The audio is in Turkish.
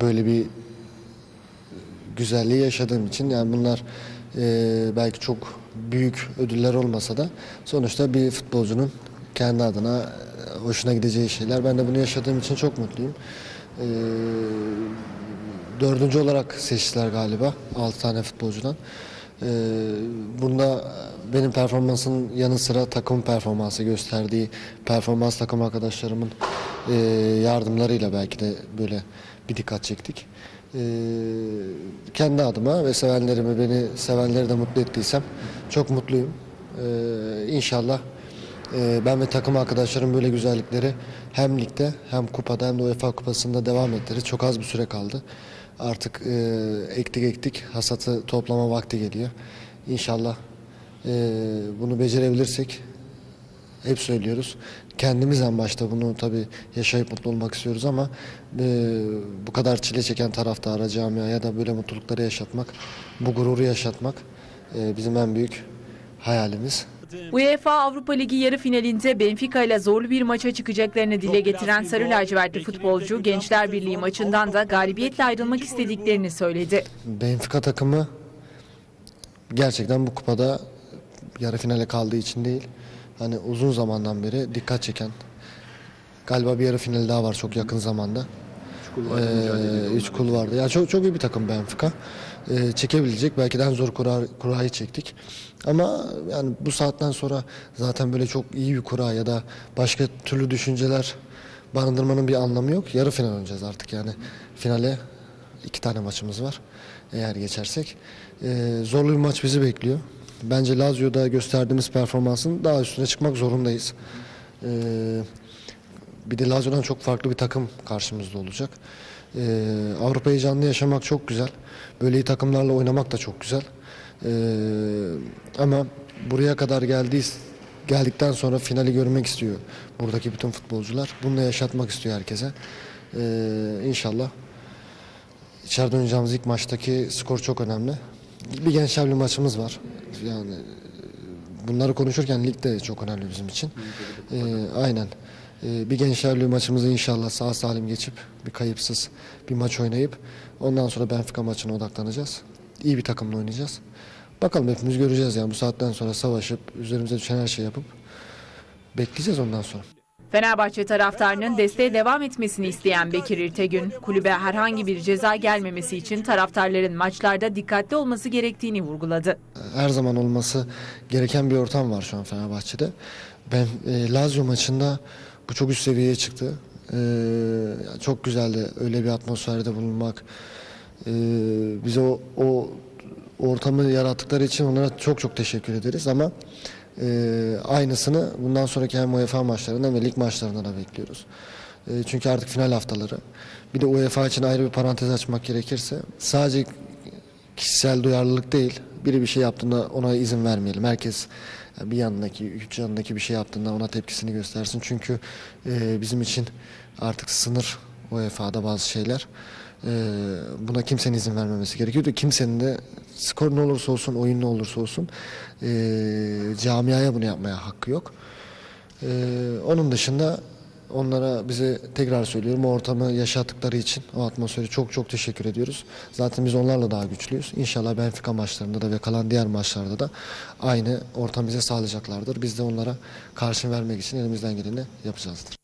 Böyle bir güzelliği yaşadığım için yani bunlar e, belki çok büyük ödüller olmasa da sonuçta bir futbolcunun kendi adına e, hoşuna gideceği şeyler. Ben de bunu yaşadığım için çok mutluyum. E, dördüncü olarak seçtiler galiba 6 tane futbolcudan. E, bunda benim performansın yanı sıra takım performansı gösterdiği performans takım arkadaşlarımın e, yardımlarıyla belki de böyle bir dikkat çektik. E, kendi adıma ve sevenlerimi, beni sevenleri de mutlu ettiysem çok mutluyum. E, inşallah ben ve takım arkadaşlarım böyle güzellikleri hem ligde hem kupada hem de UEFA kupasında devam ettiririz. Çok az bir süre kaldı. Artık e, ektik ektik hasatı toplama vakti geliyor. İnşallah e, bunu becerebilirsek hep söylüyoruz. Kendimiz en başta bunu tabii yaşayıp mutlu olmak istiyoruz ama e, bu kadar çile çeken taraftara, camiaya da böyle mutlulukları yaşatmak, bu gururu yaşatmak e, bizim en büyük hayalimiz. UEFA Avrupa Ligi yarı finalinde Benfica ile zorlu bir maça çıkacaklarını dile getiren Sarı lacivertli futbolcu Gençler Birliği maçından da galibiyetle ayrılmak istediklerini söyledi. Benfica takımı gerçekten bu kupada yarı finale kaldığı için değil. Hani uzun zamandan beri dikkat çeken. Galiba bir yarı final daha var çok yakın zamanda. Ee, üç kul vardı. Yani çok çok iyi bir takım Benfica. Ee, çekebilecek belki de en zor kura, kurayı çektik. Ama yani bu saatten sonra zaten böyle çok iyi bir kura ya da başka türlü düşünceler barındırmanın bir anlamı yok. Yarı final oynayacağız artık yani. Finale iki tane maçımız var eğer geçersek. Ee, zorlu bir maç bizi bekliyor. Bence Lazio'da gösterdiğimiz performansın daha üstüne çıkmak zorundayız. Ee, bir de Lazio'dan çok farklı bir takım karşımızda olacak. Ee, Avrupa heyecanını yaşamak çok güzel. Böyle iyi takımlarla oynamak da çok güzel. Ee, ama buraya kadar geldiyiz, geldikten sonra finali görmek istiyor buradaki bütün futbolcular. Bunu da yaşatmak istiyor herkese. Ee, inşallah İçeride oynayacağımız ilk maçtaki skor çok önemli. Bir gençler bir maçımız var. Yani e, bunları konuşurken lig de çok önemli bizim için. Ee, aynen. Ee, bir gençler Birliği maçımızı inşallah sağ salim geçip bir kayıpsız bir maç oynayıp ondan sonra Benfica maçına odaklanacağız. İyi bir takımla oynayacağız. Bakalım hepimiz göreceğiz yani bu saatten sonra savaşıp üzerimize düşen her şeyi yapıp bekleyeceğiz ondan sonra. Fenerbahçe taraftarının desteğe devam etmesini isteyen Bekir İrtegün, kulübe herhangi bir ceza gelmemesi için taraftarların maçlarda dikkatli olması gerektiğini vurguladı. her zaman olması gereken bir ortam var şu an Fenerbahçe'de. Ben e, Lazio maçında bu çok üst seviyeye çıktı. E, çok güzeldi öyle bir atmosferde bulunmak. E, bize o, o ortamı yarattıkları için onlara çok çok teşekkür ederiz ama e, aynısını bundan sonraki hem UEFA maçlarından ve lig maçlarından da bekliyoruz. E, çünkü artık final haftaları. Bir de UEFA için ayrı bir parantez açmak gerekirse sadece kişisel duyarlılık değil. Biri bir şey yaptığında ona izin vermeyelim. Herkes bir yanındaki, üç yanındaki bir şey yaptığında ona tepkisini göstersin. Çünkü e, bizim için artık sınır UEFA'da bazı şeyler. E, buna kimsenin izin vermemesi gerekiyor. Kimsenin de skor ne olursa olsun, oyun ne olursa olsun e, camiaya bunu yapmaya hakkı yok. E, onun dışında Onlara bize tekrar söylüyorum o ortamı yaşattıkları için o atmosferi çok çok teşekkür ediyoruz. Zaten biz onlarla daha güçlüyüz. İnşallah Benfica maçlarında da ve kalan diğer maçlarda da aynı ortam bize sağlayacaklardır. Biz de onlara karşı vermek için elimizden geleni yapacağızdır.